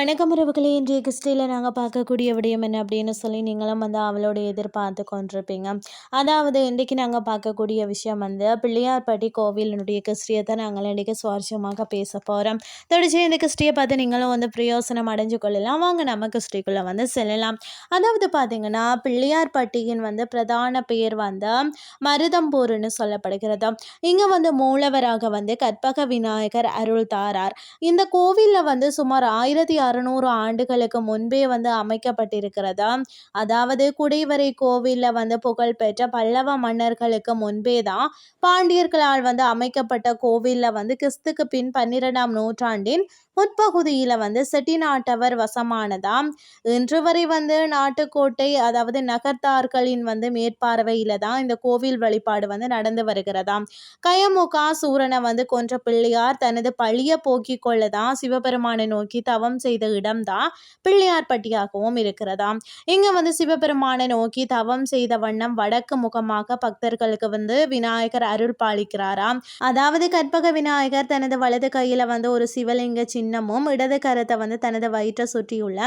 வணக்கம் உறவுகளே இன்றைய கிறிஸ்டியில் நாங்கள் பார்க்கக்கூடிய விடயம் என்ன அப்படின்னு சொல்லி நீங்களும் வந்து அவளோட எதிர்பார்த்து கொண்டிருப்பீங்க. அதாவது இன்றைக்கி நாங்கள் பார்க்கக்கூடிய விஷயம் வந்து பிள்ளையார்பட்டி கோவிலினுடைய கிறிஸ்டியை தான் நாங்கள் இன்றைக்கி சுவாரஸ்யமாக பேச போகிறோம் தொடர்ச்சி இந்த கிறிஸ்டியை பார்த்து நீங்களும் வந்து பிரயோசனம் அடைஞ்சு கொள்ளலாம். வாங்க நம்ம கிறிஸ்டிக்குள்ளே வந்து செல்லலாம். அதாவது பார்த்தீங்கன்னா பிள்ளையார்பட்டியின் வந்து பிரதான பெயர் வந்து மருதம்பூர்னு சொல்லப்படுகிறது. இங்கே வந்து மூலவராக வந்து கற்பக விநாயகர் அருள் தாரார் இந்த கோவிலில் வந்து சுமார் ஆயிரத்தி ஆயிரத்தி அறுநூறு ஆண்டுகளுக்கு முன்பே வந்து அமைக்கப்பட்டிருக்கிறதா? அதாவது குடைவரை கோவிலில் வந்து புகழ்பெற்ற பல்லவ மன்னர்களுக்கு முன்பே தான் பாண்டியர்களால் வந்து அமைக்கப்பட்ட கோவிலில் வந்து கிறிஸ்துக்கு பின் பன்னிரெண்டாம் நூற்றாண்டின் முற்பகுதியில் வந்து செட்டிநாட்டவர் வசமானதாம் இன்று வரை வந்து நாட்டுக்கோட்டை அதாவது நகர்த்தார்களின் வந்து மேற்பார்வையில் தான் இந்த கோவில் வழிபாடு வந்து நடந்து வருகிறதாம் கயமுகா சூரனை வந்து கொன்ற பிள்ளையார் தனது பழிய போக்கிக் கொள்ளதான் சிவபெருமானை நோக்கி தவம் செய்து இடம்தான் பிள்ளையார்பட்டியாகவும் இருக்கிறதாம். இங்கே வந்து சிவபெருமானை நோக்கி தவம் செய்த வண்ணம் வடக்கு முகமாக பக்தர்களுக்கு வந்து விநாயகர் அருள் பாலிக்கிறாராம். அதாவது கற்பக விநாயகர் தனது வலது கையில் வந்து ஒரு சிவலிங்க சின்னமும் இடது கரத்தை வந்து தனது வயிற்றை சுற்றியுள்ள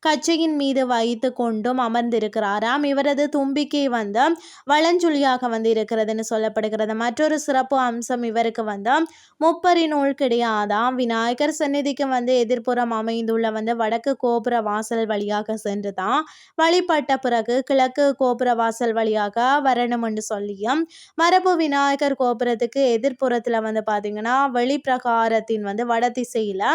கச்சையின் மீது வைத்து கொண்டும் அமர்ந்திருக்கிறாராம். இவரது தும்பிக்கை வந்து வளஞ்சுழியாக வந்து இருக்கிறதுன்னு சொல்லப்படுகிறது. மற்றொரு சிறப்பு அம்சம் இவருக்கு வந்து முப்பரி நூல் கிடையாதாம் விநாயகர் சந்நிதிக்கு வந்து எதிர்ப்புறம் அமைந்துள்ள வந்து வடக்கு கோபுர வாசல் வழியாக சென்று தான் வழிபட்ட பிறகு கிழக்கு கோபுர வாசல் வழியாக வரணும் என்று சொல்லியும் மரபு விநாயகர் கோபுரத்துக்கு எதிர்ப்புறத்தில் வந்து பார்த்தீங்கன்னா வெளிப்பிரகாரத்தின் வந்து வட திசையில்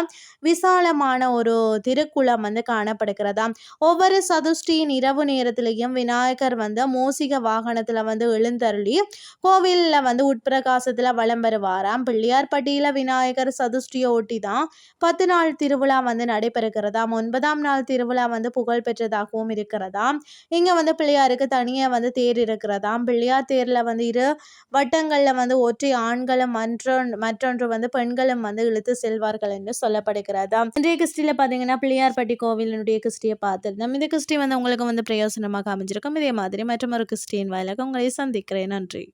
விசாலமான ஒரு திருக்குளம் வந்து காணப்படுகிறதா? ஒவ்வொரு சதுஷ்டியின் இரவு நேரத்திலையும் விநாயகர் வந்து மோசிக வாகனத்தில் வந்து எழுந்தருளி கோவிலில் வந்து உட்பிரகாசத்தில் வளம் வருவாராம். பிள்ளையார்பட்டியில் விநாயகர் சதுஷ்டியை ஒட்டி தான் பத்து நாள் திருவிழா வந்து நடைபெறுகிறதாம் ஒன்பதாம் நாள் திருவிழா வந்து புகழ் பெற்றதாகவும் இருக்கிறதாம் இங்கே வந்து பிள்ளையாருக்கு தனியாக வந்து தேர் இருக்கிறதாம் பிள்ளையார் தேரில் வந்து இரு வட்டங்களில் வந்து ஒற்றை ஆண்களும் மற்றொன்று மற்றொன்று வந்து பெண்களும் வந்து இழுத்து செல்வார்கள் என்று சொல்லப்படுகிறதா. இன்றைய கிறிஸ்டியில் பார்த்தீங்கன்னா பிள்ளையார்பட்டி கோவிலினுடைய கிறிஸ்டியை பார்த்துருந்தோம். இந்த கிறிஸ்டி வந்து உங்களுக்கு வந்து பிரயோசனமாக அமைஞ்சிருக்கும். இதே மாதிரி மற்றும் ஒரு கிறிஸ்டியின் வாயிலாக உங்களை சந்திக்கிறேன். நன்றி.